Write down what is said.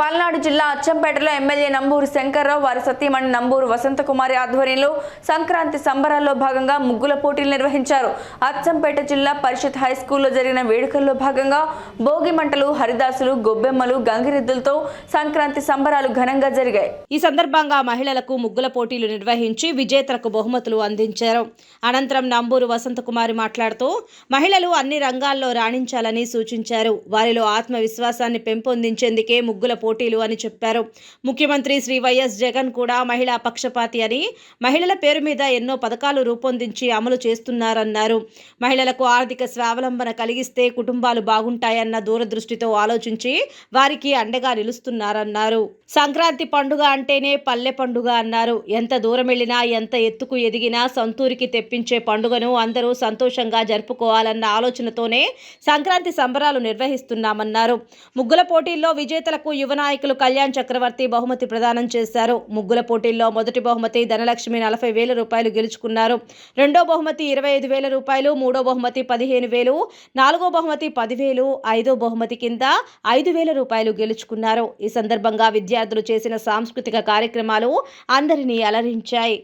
పల్నాడు జిల్లా అచ్చంపేటలో ఎమ్మెల్యే నంబూరు శంకర్రావు వారి సతీమణి నంబూరు వసంతకుమారి ఆధ్వర్యంలో సంక్రాంతి సంబరాల్లో భాగంగా ముగ్గుల పోటీలు నిర్వహించారు. అచ్చంపేట జిల్లా పరిషత్ హై స్కూల్లో జరిగిన వేడుకల్లో భాగంగా భోగి మంటలు హరిదాసులు గొబ్బెమ్మలు గంగిరెద్దులతో సంక్రాంతి సంబరాలు ఘనంగా జరిగాయి. ఈ సందర్భంగా మహిళలకు ముగ్గుల పోటీలు నిర్వహించి విజేతలకు బహుమతులు అందించారు. అనంతరం నంబూరు వసంతకుమారి మాట్లాడుతూ మహిళలు అన్ని రంగాల్లో రాణించాలని సూచించారు. వారిలో ఆత్మవిశ్వాసాన్ని పెంపొందించేందుకే ముగ్గుల పోటీ పోటీలు అని చెప్పారు. ముఖ్యమంత్రి శ్రీ వైఎస్ జగన్ కూడా మహిళా పక్షపాతి అని మహిళల పేరు మీద ఎన్నో పథకాలు రూపొందించి అమలు చేస్తున్నారన్నారు. మహిళలకు ఆర్థిక స్వావలంబన కలిగిస్తే కుటుంబాలు బాగుంటాయన్న దూరదృష్టితో ఆలోచించి వారికి అండగా నిలుస్తున్నారన్నారు. సంక్రాంతి పండుగ అంటేనే పల్లె పండుగ అన్నారు. ఎంత దూరం వెళ్ళినా ఎంత ఎత్తుకు ఎదిగినా సొంతూరికి తెప్పించే పండుగను అందరూ సంతోషంగా జరుపుకోవాలన్న ఆలోచనతోనే సంక్రాంతి సంబరాలు నిర్వహిస్తున్నామన్నారు. ముగ్గుల పోటీల్లో విజేతలకు యువన నాయకులు కళ్యాణ్ చక్రవర్తి బహుమతి ప్రదానం చేశారు. ముగ్గుల పోటీల్లో మొదటి బహుమతి ధనలక్ష్మి నలభై వేల రూపాయలు గెలుచుకున్నారు. రెండో బహుమతి ఇరవై ఐదు వేల రూపాయలు మూడో బహుమతి పదిహేను వేలు నాలుగో బహుమతి పదివేలు ఐదో బహుమతి కింద ఐదు వేల రూపాయలు గెలుచుకున్నారు. ఈ సందర్భంగా విద్యార్థులు చేసిన సాంస్కృతిక కార్యక్రమాలు అందరినీ అలరించాయి.